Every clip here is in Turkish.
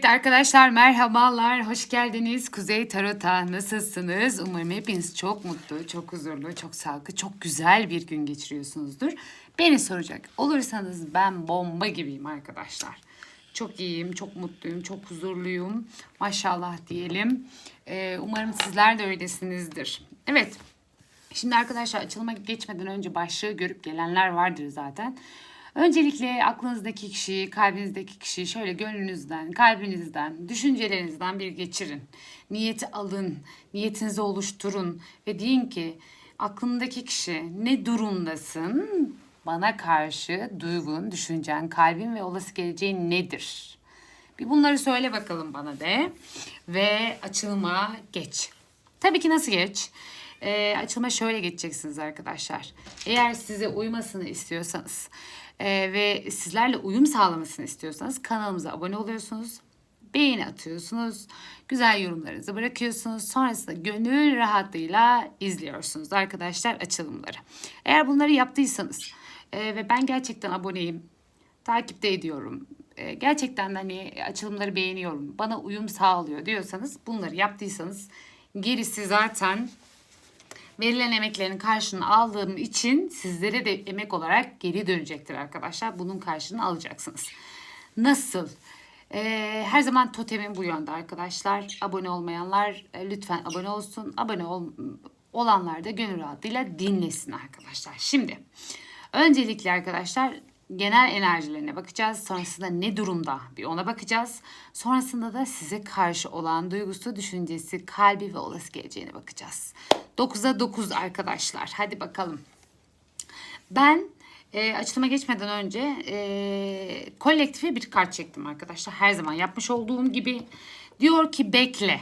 Evet arkadaşlar merhabalar, hoş geldiniz. Kuzey Tarot'a nasılsınız? Umarım hepiniz çok mutlu, çok huzurlu, çok sağlıklı, çok güzel bir gün geçiriyorsunuzdur. Beni soracak olursanız ben bomba gibiyim arkadaşlar. Çok iyiyim, çok mutluyum, çok huzurluyum. Maşallah diyelim. Ee, umarım sizler de öylesinizdir. Evet, Şimdi arkadaşlar açılıma geçmeden önce başlığı görüp gelenler vardır zaten. Öncelikle aklınızdaki kişiyi, kalbinizdeki kişiyi şöyle gönlünüzden, kalbinizden, düşüncelerinizden bir geçirin. Niyeti alın, niyetinizi oluşturun ve deyin ki aklındaki kişi ne durumdasın? Bana karşı duygun, düşüncen, kalbin ve olası geleceğin nedir? Bir bunları söyle bakalım bana de ve açılıma geç. Tabii ki nasıl geç? Ee, açılıma şöyle geçeceksiniz arkadaşlar. Eğer size uymasını istiyorsanız e, ve sizlerle uyum sağlamasını istiyorsanız kanalımıza abone oluyorsunuz. Beğeni atıyorsunuz. Güzel yorumlarınızı bırakıyorsunuz. Sonrasında gönül rahatlığıyla izliyorsunuz arkadaşlar açılımları. Eğer bunları yaptıysanız e, ve ben gerçekten aboneyim, takipte ediyorum. E, gerçekten hani açılımları beğeniyorum. Bana uyum sağlıyor diyorsanız bunları yaptıysanız gerisi zaten verilen emeklerin karşılığını aldığım için sizlere de emek olarak geri dönecektir arkadaşlar. Bunun karşılığını alacaksınız. Nasıl? Ee, her zaman totemim bu yönde arkadaşlar. Abone olmayanlar e, lütfen abone olsun. Abone ol, olanlar da gönül rahatlığıyla dinlesin arkadaşlar. Şimdi öncelikle arkadaşlar genel enerjilerine bakacağız. Sonrasında ne durumda bir ona bakacağız. Sonrasında da size karşı olan duygusu, düşüncesi, kalbi ve olası geleceğine bakacağız. 9'a 9 arkadaşlar. Hadi bakalım. Ben e, açılıma geçmeden önce e, kolektife bir kart çektim arkadaşlar. Her zaman yapmış olduğum gibi. Diyor ki bekle.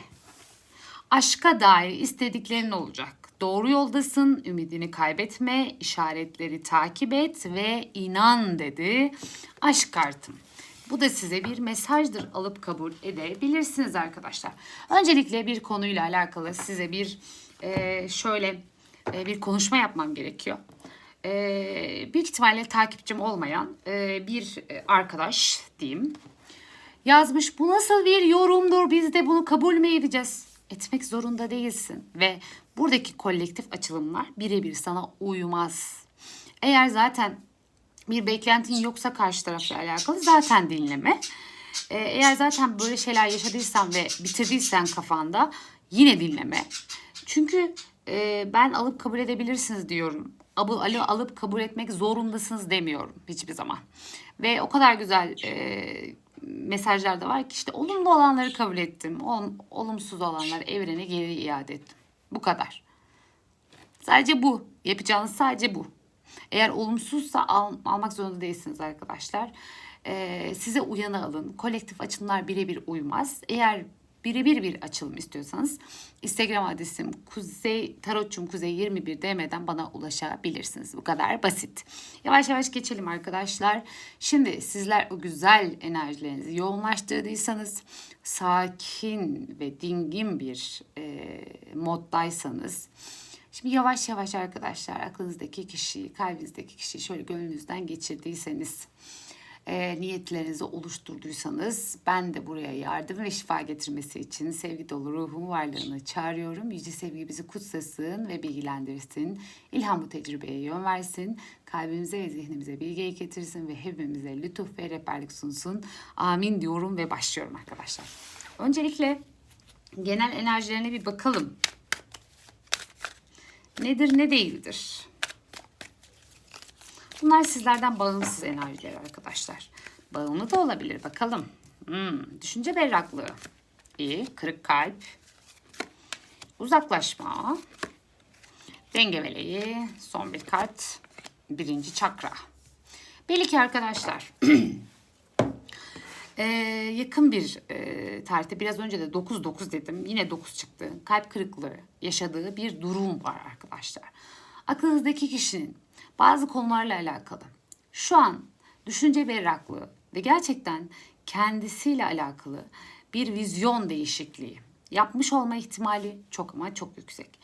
Aşka dair istediklerin olacak. Doğru yoldasın, ümidini kaybetme, işaretleri takip et ve inan dedi aşk kartım. Bu da size bir mesajdır alıp kabul edebilirsiniz arkadaşlar. Öncelikle bir konuyla alakalı size bir e, şöyle e, bir konuşma yapmam gerekiyor. E, büyük ihtimalle takipçim olmayan e, bir e, arkadaş diyeyim yazmış. Bu nasıl bir yorumdur biz de bunu kabul mü edeceğiz? Etmek zorunda değilsin ve buradaki kolektif açılımlar birebir sana uymaz. Eğer zaten bir beklentin yoksa karşı tarafla alakalı zaten dinleme. Ee, eğer zaten böyle şeyler yaşadıysan ve bitirdiysen kafanda yine dinleme. Çünkü e, ben alıp kabul edebilirsiniz diyorum. Alıp, alıp kabul etmek zorundasınız demiyorum hiçbir zaman. Ve o kadar güzel e, mesajlar da var ki işte olumlu olanları kabul ettim. Ol, olumsuz olanları evrene geri iade ettim. Bu kadar. Sadece bu. Yapacağınız sadece bu. Eğer olumsuzsa al, almak zorunda değilsiniz arkadaşlar. Ee, size uyanı alın. Kolektif açılımlar birebir uymaz. Eğer birebir bir açılım istiyorsanız Instagram adresim Kuzey Tarotçum Kuzey 21 DM'den bana ulaşabilirsiniz. Bu kadar basit. Yavaş yavaş geçelim arkadaşlar. Şimdi sizler o güzel enerjilerinizi yoğunlaştırdıysanız sakin ve dingin bir e, moddaysanız Şimdi yavaş yavaş arkadaşlar aklınızdaki kişiyi, kalbinizdeki kişiyi şöyle gönlünüzden geçirdiyseniz, e, niyetlerinizi oluşturduysanız ben de buraya yardım ve şifa getirmesi için sevgi dolu ruhum varlığını çağırıyorum. Yüce sevgi bizi kutsasın ve bilgilendirsin. İlham bu tecrübeye yön versin. Kalbimize ve zihnimize bilgiyi getirsin ve hepimize lütuf ve rehberlik sunsun. Amin diyorum ve başlıyorum arkadaşlar. Öncelikle genel enerjilerine bir bakalım nedir ne değildir. Bunlar sizlerden bağımsız enerjiler arkadaşlar. Bağımlı da olabilir bakalım. Hmm, düşünce berraklığı. İyi. Kırık kalp. Uzaklaşma. Denge meleği. Son bir kart. Birinci çakra. Belli ki arkadaşlar Ee, yakın bir e, tarihte biraz önce de 9-9 dedim. Yine 9 çıktı. Kalp kırıklığı yaşadığı bir durum var arkadaşlar. Aklınızdaki kişinin bazı konularla alakalı şu an düşünce berraklığı ve gerçekten kendisiyle alakalı bir vizyon değişikliği yapmış olma ihtimali çok ama çok yüksek.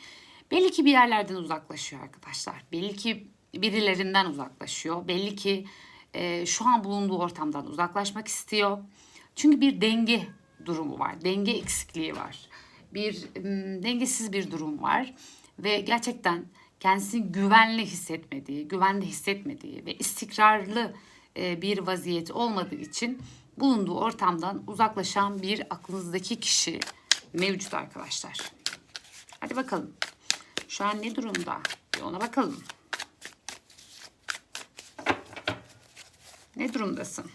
Belli ki bir yerlerden uzaklaşıyor arkadaşlar. Belli ki birilerinden uzaklaşıyor. Belli ki e, şu an bulunduğu ortamdan uzaklaşmak istiyor. Çünkü bir denge durumu var. Denge eksikliği var. Bir ım, dengesiz bir durum var ve gerçekten kendisini güvenli hissetmediği, güvende hissetmediği ve istikrarlı e, bir vaziyet olmadığı için bulunduğu ortamdan uzaklaşan bir aklınızdaki kişi mevcut arkadaşlar. Hadi bakalım. Şu an ne durumda? Bir ona bakalım. Ne durumdasın?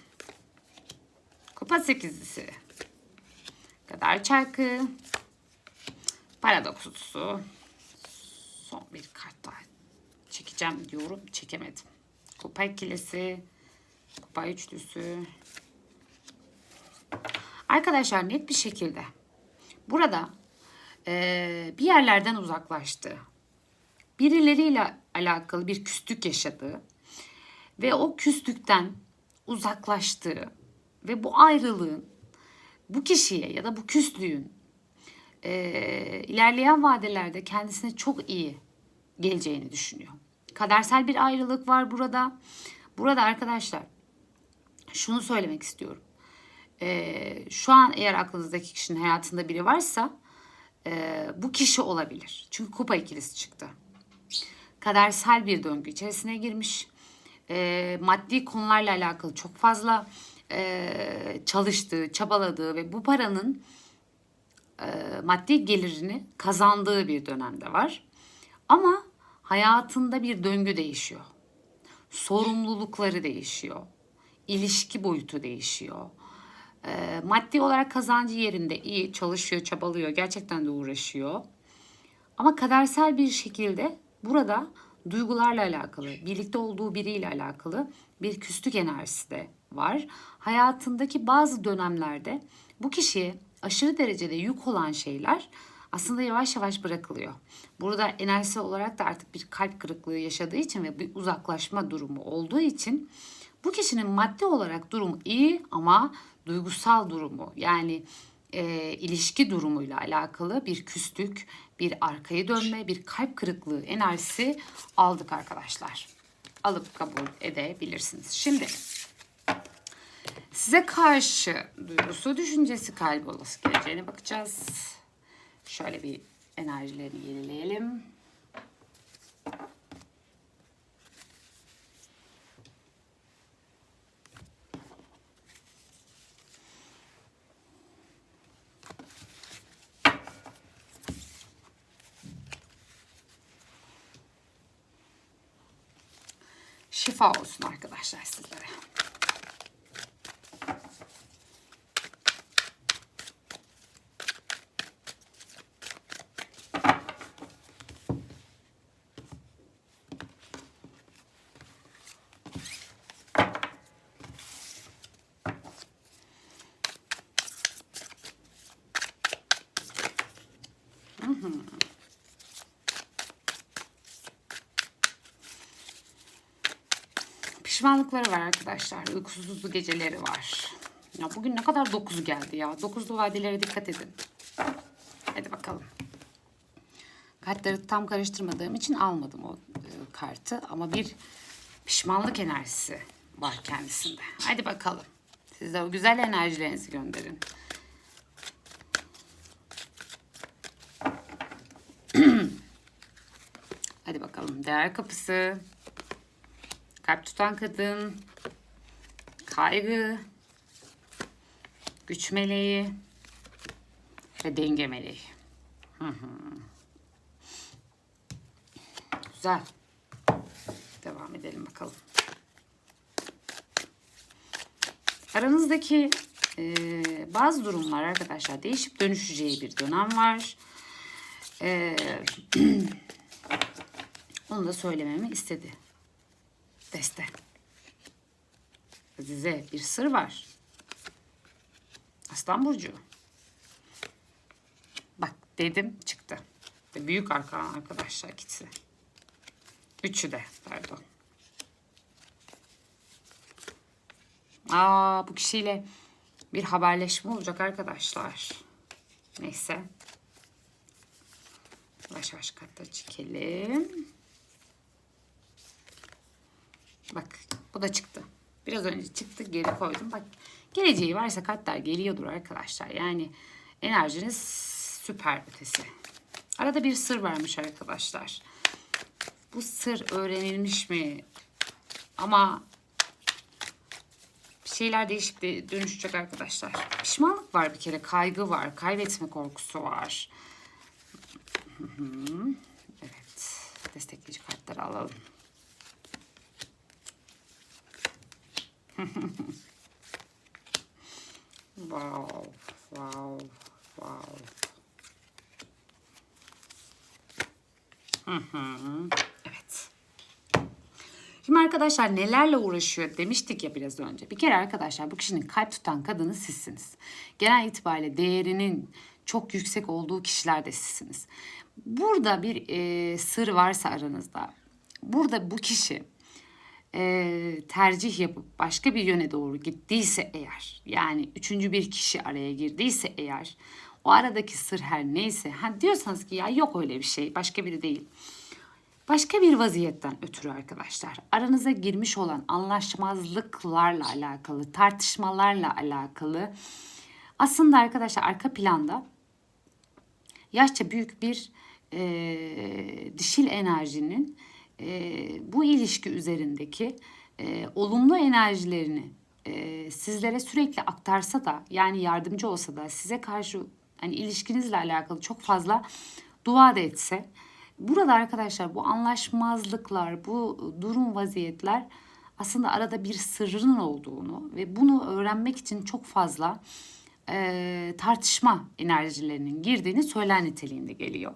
Kupa sekizlisi. Kadar çarkı. Paradoks kutusu. Son bir kart daha çekeceğim diyorum. Çekemedim. Kupa ikilisi. Kupa üçlüsü. Arkadaşlar net bir şekilde burada eee, bir yerlerden uzaklaştı. Birileriyle alakalı bir küslük yaşadığı ve o küslükten uzaklaştığı ve bu ayrılığın bu kişiye ya da bu küslüğün eee, ilerleyen vadelerde kendisine çok iyi geleceğini düşünüyor. Kadersel bir ayrılık var burada. Burada arkadaşlar şunu söylemek istiyorum. Eee, şu an eğer aklınızdaki kişinin hayatında biri varsa eee, bu kişi olabilir. Çünkü kupa ikilisi çıktı. Kadersel bir döngü içerisine girmiş. Eee, maddi konularla alakalı çok fazla eee, çalıştığı, çabaladığı ve bu paranın eee, maddi gelirini kazandığı bir dönemde var. Ama hayatında bir döngü değişiyor. Sorumlulukları değişiyor. İlişki boyutu değişiyor. Eee, maddi olarak kazancı yerinde iyi, çalışıyor, çabalıyor, gerçekten de uğraşıyor. Ama kadersel bir şekilde burada duygularla alakalı, birlikte olduğu biriyle alakalı bir küslük enerjisi de var. Hayatındaki bazı dönemlerde bu kişiye aşırı derecede yük olan şeyler aslında yavaş yavaş bırakılıyor. Burada enerjisi olarak da artık bir kalp kırıklığı yaşadığı için ve bir uzaklaşma durumu olduğu için bu kişinin maddi olarak durumu iyi ama duygusal durumu yani e, ilişki durumuyla alakalı bir küslük, bir arkayı dönme, bir kalp kırıklığı enerjisi aldık arkadaşlar. Alıp kabul edebilirsiniz. Şimdi size karşı duygusu, düşüncesi, kalbi olası geleceğine bakacağız. Şöyle bir enerjileri yenileyelim. Şifa olsun arkadaşlar sizlere. Pişmanlıkları var arkadaşlar. Uykusuzlu geceleri var. Ya bugün ne kadar dokuz geldi ya. Dokuzlu vadelere dikkat edin. Hadi bakalım. Kartları tam karıştırmadığım için almadım o e, kartı. Ama bir pişmanlık enerjisi var kendisinde. Hadi bakalım. Siz de o güzel enerjilerinizi gönderin. Hadi bakalım. Değer kapısı. Kalp tutan kadın. Kaygı. Güç meleği. Ve denge meleği. Hı hı. Güzel. Devam edelim bakalım. Aranızdaki e, bazı durumlar arkadaşlar değişip dönüşeceği bir dönem var. E, onu da söylememi istedi. Deste. Size bir sır var. Aslan Burcu. Bak dedim çıktı. Büyük arkadan arkadaşlar ikisi. Üçü de pardon. Aa bu kişiyle bir haberleşme olacak arkadaşlar. Neyse. Yavaş yavaş kartları çekelim. Bak bu da çıktı. Biraz önce çıktı geri koydum. Bak Geleceği varsa kartlar geliyordur arkadaşlar. Yani enerjiniz süper ötesi. Arada bir sır varmış arkadaşlar. Bu sır öğrenilmiş mi? Ama bir şeyler değişip de dönüşecek arkadaşlar. Pişmanlık var bir kere, kaygı var, kaybetme korkusu var. Evet, destekleyici kartları alalım. Wow, wow, wow. Evet. Şimdi arkadaşlar nelerle uğraşıyor demiştik ya biraz önce. Bir kere arkadaşlar bu kişinin kalp tutan kadını sizsiniz. Genel itibariyle değerinin çok yüksek olduğu kişiler de sizsiniz. Burada bir e, sır varsa aranızda, burada bu kişi e, tercih yapıp başka bir yöne doğru gittiyse eğer, yani üçüncü bir kişi araya girdiyse eğer, o aradaki sır her neyse, ha diyorsanız ki ya yok öyle bir şey, başka biri değil. Başka bir vaziyetten ötürü arkadaşlar aranıza girmiş olan anlaşmazlıklarla alakalı, tartışmalarla alakalı aslında arkadaşlar arka planda yaşça büyük bir e, dişil enerjinin e, bu ilişki üzerindeki e, olumlu enerjilerini e, sizlere sürekli aktarsa da yani yardımcı olsa da size karşı hani ilişkinizle alakalı çok fazla dua da etse Burada arkadaşlar bu anlaşmazlıklar, bu durum vaziyetler aslında arada bir sırrının olduğunu ve bunu öğrenmek için çok fazla e, tartışma enerjilerinin girdiğini söyler niteliğinde geliyor.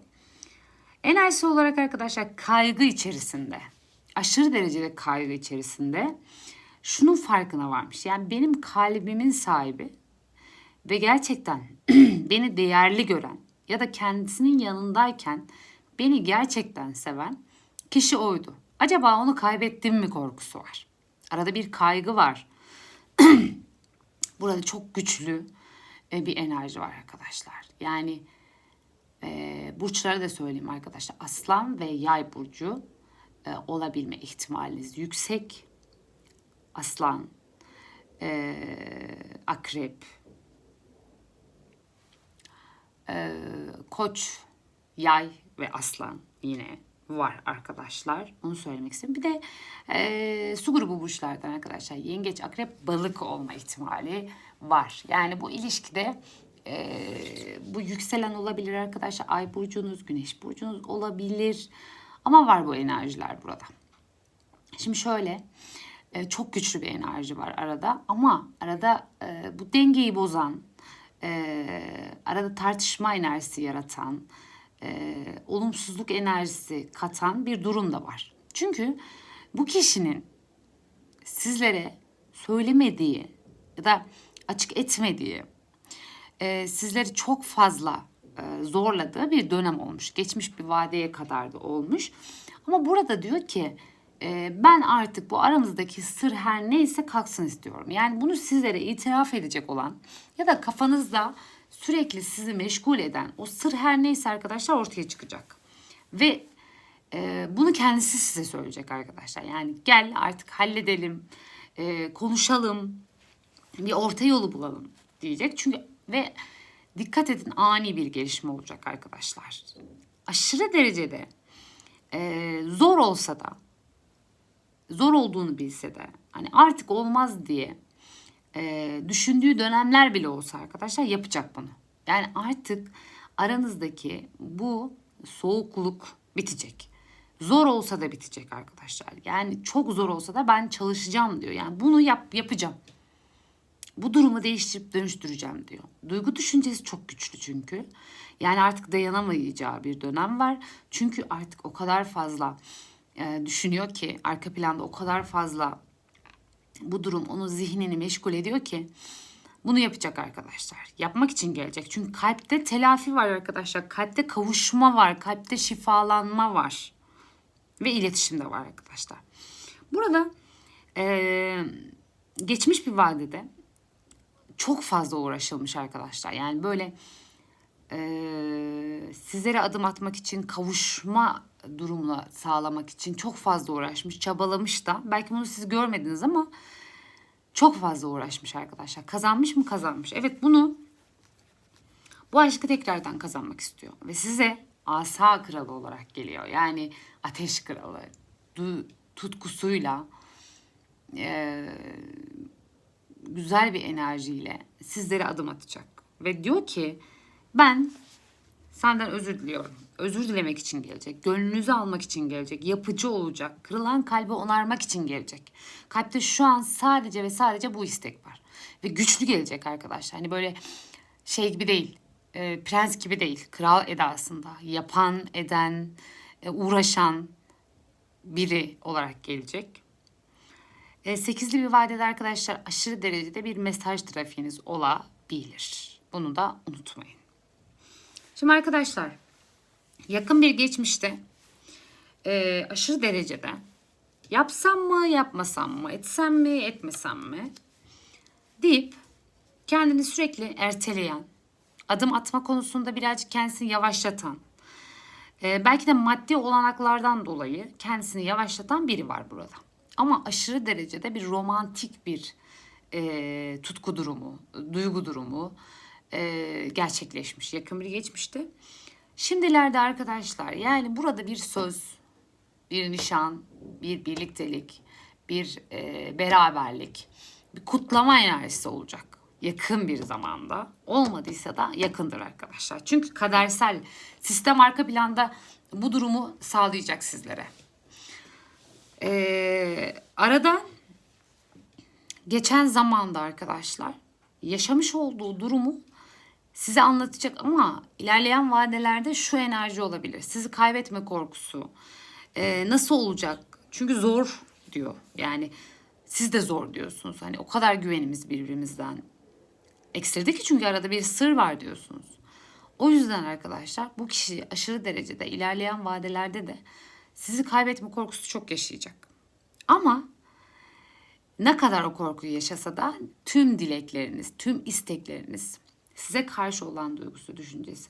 Enerjisi olarak arkadaşlar kaygı içerisinde, aşırı derecede kaygı içerisinde şunun farkına varmış. Yani benim kalbimin sahibi ve gerçekten beni değerli gören ya da kendisinin yanındayken beni gerçekten seven kişi oydu. Acaba onu kaybettim mi korkusu var. Arada bir kaygı var. Burada çok güçlü e, bir enerji var arkadaşlar. Yani e, burçları da söyleyeyim arkadaşlar. Aslan ve yay burcu e, olabilme ihtimaliniz yüksek. Aslan, e, akrep, e, koç, yay ve aslan yine var arkadaşlar. Onu söylemek istedim. Bir de e, su grubu burçlardan arkadaşlar yengeç, akrep, balık olma ihtimali var. Yani bu ilişkide e, bu yükselen olabilir arkadaşlar. Ay burcunuz, güneş burcunuz olabilir. Ama var bu enerjiler burada. Şimdi şöyle e, çok güçlü bir enerji var arada ama arada e, bu dengeyi bozan, e, arada tartışma enerjisi yaratan, e, olumsuzluk enerjisi katan bir durum da var. Çünkü bu kişinin sizlere söylemediği ya da açık etmediği, e, sizleri çok fazla e, zorladığı bir dönem olmuş. Geçmiş bir vadeye kadar da olmuş. Ama burada diyor ki e, ben artık bu aramızdaki sır her neyse kalksın istiyorum. Yani bunu sizlere itiraf edecek olan ya da kafanızda sürekli sizi meşgul eden o sır her neyse arkadaşlar ortaya çıkacak. Ve e, bunu kendisi size söyleyecek arkadaşlar. Yani gel artık halledelim, e, konuşalım, bir orta yolu bulalım diyecek. Çünkü ve dikkat edin ani bir gelişme olacak arkadaşlar. Aşırı derecede e, zor olsa da, zor olduğunu bilse de, hani artık olmaz diye e, düşündüğü dönemler bile olsa arkadaşlar yapacak bunu. Yani artık aranızdaki bu soğukluk bitecek. Zor olsa da bitecek arkadaşlar. Yani çok zor olsa da ben çalışacağım diyor. Yani bunu yap yapacağım. Bu durumu değiştirip dönüştüreceğim diyor. Duygu düşüncesi çok güçlü çünkü. Yani artık dayanamayacağı bir dönem var. Çünkü artık o kadar fazla e, düşünüyor ki arka planda o kadar fazla bu durum onun zihnini meşgul ediyor ki bunu yapacak arkadaşlar. Yapmak için gelecek. Çünkü kalpte telafi var arkadaşlar. Kalpte kavuşma var. Kalpte şifalanma var. Ve iletişim de var arkadaşlar. Burada ee, geçmiş bir vadede çok fazla uğraşılmış arkadaşlar. Yani böyle e, sizlere adım atmak için kavuşma durumunu sağlamak için çok fazla uğraşmış, çabalamış da. Belki bunu siz görmediniz ama çok fazla uğraşmış arkadaşlar. Kazanmış mı kazanmış. Evet bunu bu aşkı tekrardan kazanmak istiyor. Ve size asa kralı olarak geliyor. Yani ateş kralı. Du, tutkusuyla e, güzel bir enerjiyle sizlere adım atacak. Ve diyor ki ben senden özür diliyorum. Özür dilemek için gelecek. Gönlünüzü almak için gelecek. Yapıcı olacak. Kırılan kalbi onarmak için gelecek. Kalpte şu an sadece ve sadece bu istek var. Ve güçlü gelecek arkadaşlar. Hani böyle şey gibi değil. e, prens gibi değil. Kral edasında. Yapan, eden, e, uğraşan biri olarak gelecek. E, sekizli bir vadede arkadaşlar aşırı derecede bir mesaj trafiğiniz olabilir. Bunu da unutmayın. Şimdi arkadaşlar yakın bir geçmişte e, aşırı derecede yapsam mı yapmasam mı etsem mi etmesem mi deyip kendini sürekli erteleyen adım atma konusunda birazcık kendisini yavaşlatan e, belki de maddi olanaklardan dolayı kendisini yavaşlatan biri var burada. Ama aşırı derecede bir romantik bir e, tutku durumu, duygu durumu e, gerçekleşmiş yakın bir geçmişte. Şimdilerde arkadaşlar yani burada bir söz, bir nişan, bir birliktelik, bir e, beraberlik, bir kutlama enerjisi olacak yakın bir zamanda. Olmadıysa da yakındır arkadaşlar. Çünkü kadersel sistem arka planda bu durumu sağlayacak sizlere. Ee, arada geçen zamanda arkadaşlar yaşamış olduğu durumu size anlatacak ama ilerleyen vadelerde şu enerji olabilir. Sizi kaybetme korkusu. Ee, nasıl olacak? Çünkü zor diyor. Yani siz de zor diyorsunuz. Hani o kadar güvenimiz birbirimizden eksildi ki çünkü arada bir sır var diyorsunuz. O yüzden arkadaşlar bu kişi aşırı derecede ilerleyen vadelerde de sizi kaybetme korkusu çok yaşayacak. Ama ne kadar o korkuyu yaşasa da tüm dilekleriniz, tüm istekleriniz, size karşı olan duygusu, düşüncesi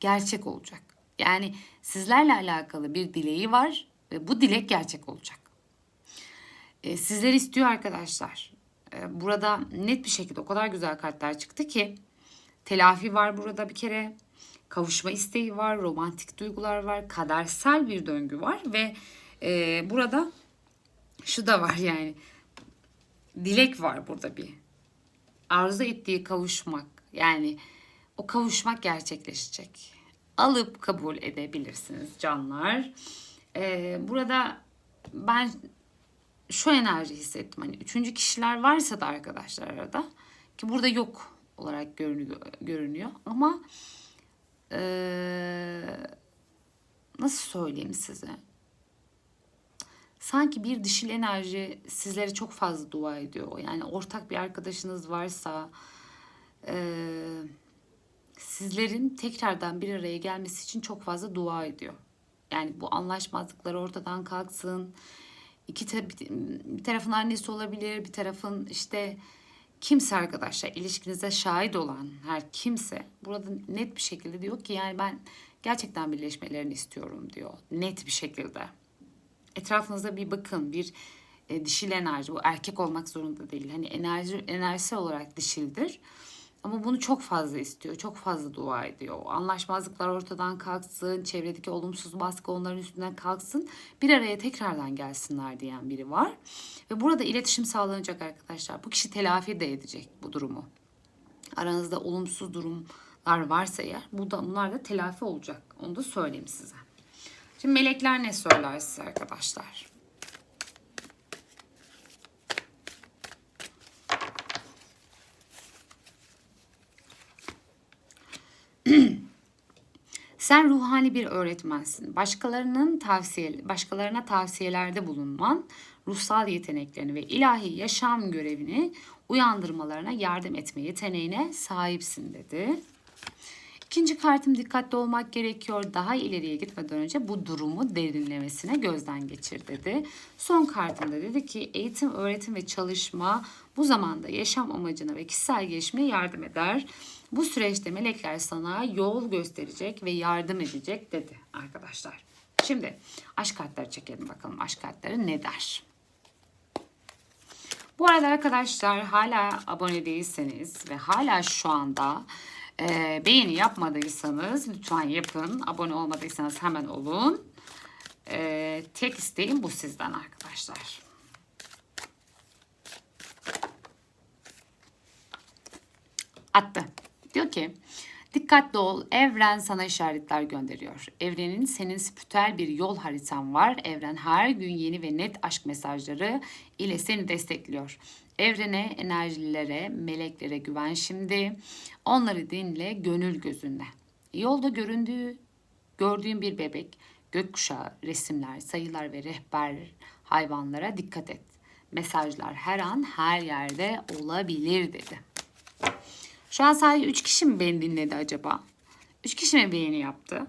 gerçek olacak. Yani sizlerle alakalı bir dileği var ve bu dilek gerçek olacak. E, sizler istiyor arkadaşlar. E, burada net bir şekilde o kadar güzel kartlar çıktı ki telafi var burada bir kere. Kavuşma isteği var, romantik duygular var, kadersel bir döngü var ve e, burada şu da var yani dilek var burada bir. Arzu ettiği kavuşmak yani o kavuşmak gerçekleşecek. Alıp kabul edebilirsiniz canlar. Ee, burada ben şu enerji hissettim. Hani üçüncü kişiler varsa da arkadaşlar arada ki burada yok olarak görünüyor, görünüyor. ama ee, nasıl söyleyeyim size? sanki bir dişil enerji sizlere çok fazla dua ediyor. Yani ortak bir arkadaşınız varsa e, sizlerin tekrardan bir araya gelmesi için çok fazla dua ediyor. Yani bu anlaşmazlıklar ortadan kalksın. İki ta- bir tarafın annesi olabilir, bir tarafın işte kimse arkadaşlar ilişkinize şahit olan her kimse burada net bir şekilde diyor ki yani ben gerçekten birleşmelerini istiyorum diyor. Net bir şekilde etrafınıza bir bakın. Bir e, dişil enerji. Bu erkek olmak zorunda değil. Hani enerji enerjisi olarak dişildir. Ama bunu çok fazla istiyor. Çok fazla dua ediyor. Anlaşmazlıklar ortadan kalksın. Çevredeki olumsuz baskı onların üstünden kalksın. Bir araya tekrardan gelsinler diyen biri var. Ve burada iletişim sağlanacak arkadaşlar. Bu kişi telafi de edecek bu durumu. Aranızda olumsuz durumlar varsa eğer bu da, bunlar da telafi olacak. Onu da söyleyeyim size. Şimdi melekler ne söyler size arkadaşlar? Sen ruhani bir öğretmensin. Başkalarının tavsiye, başkalarına tavsiyelerde bulunman, ruhsal yeteneklerini ve ilahi yaşam görevini uyandırmalarına yardım etme yeteneğine sahipsin dedi. İkinci kartım dikkatli olmak gerekiyor. Daha ileriye gitmeden önce bu durumu derinlemesine gözden geçir dedi. Son kartımda dedi ki eğitim, öğretim ve çalışma bu zamanda yaşam amacına ve kişisel gelişmeye yardım eder. Bu süreçte melekler sana yol gösterecek ve yardım edecek dedi arkadaşlar. Şimdi aşk kartları çekelim bakalım. Aşk kartları ne der? Bu arada arkadaşlar hala abone değilseniz ve hala şu anda e, beğeni yapmadıysanız lütfen yapın. Abone olmadıysanız hemen olun. E, tek isteğim bu sizden arkadaşlar. Attı. Diyor ki dikkatli ol evren sana işaretler gönderiyor. Evrenin senin spiritüel bir yol haritan var. Evren her gün yeni ve net aşk mesajları ile seni destekliyor. Evrene, enerjilere, meleklere güven şimdi. Onları dinle gönül gözünle. Yolda göründüğü, gördüğün bir bebek, gökkuşağı, resimler, sayılar ve rehber hayvanlara dikkat et. Mesajlar her an her yerde olabilir dedi. Şu an sadece 3 kişi mi beni dinledi acaba? 3 kişi mi beğeni yaptı?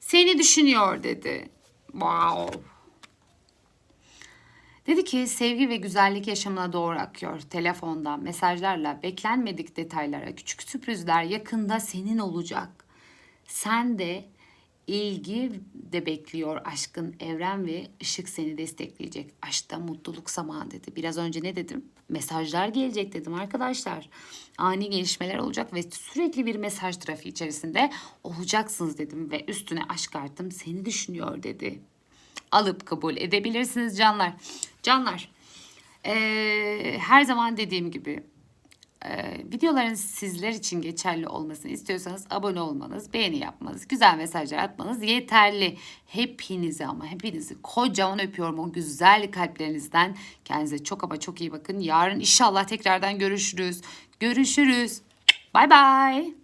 Seni düşünüyor dedi. Wow. Dedi ki sevgi ve güzellik yaşamına doğru akıyor. Telefonda, mesajlarla, beklenmedik detaylara, küçük sürprizler yakında senin olacak. Sen de ilgi de bekliyor aşkın evren ve ışık seni destekleyecek. Aşkta mutluluk zamanı dedi. Biraz önce ne dedim? Mesajlar gelecek dedim arkadaşlar. Ani gelişmeler olacak ve sürekli bir mesaj trafiği içerisinde olacaksınız dedim ve üstüne aşk arttım seni düşünüyor dedi. Alıp kabul edebilirsiniz canlar. Canlar eee, her zaman dediğim gibi ee, videoların sizler için geçerli olmasını istiyorsanız abone olmanız, beğeni yapmanız, güzel mesajlar atmanız yeterli. Hepinizi ama hepinizi kocaman öpüyorum o güzel kalplerinizden. Kendinize çok ama çok iyi bakın. Yarın inşallah tekrardan görüşürüz. Görüşürüz. Bay bay.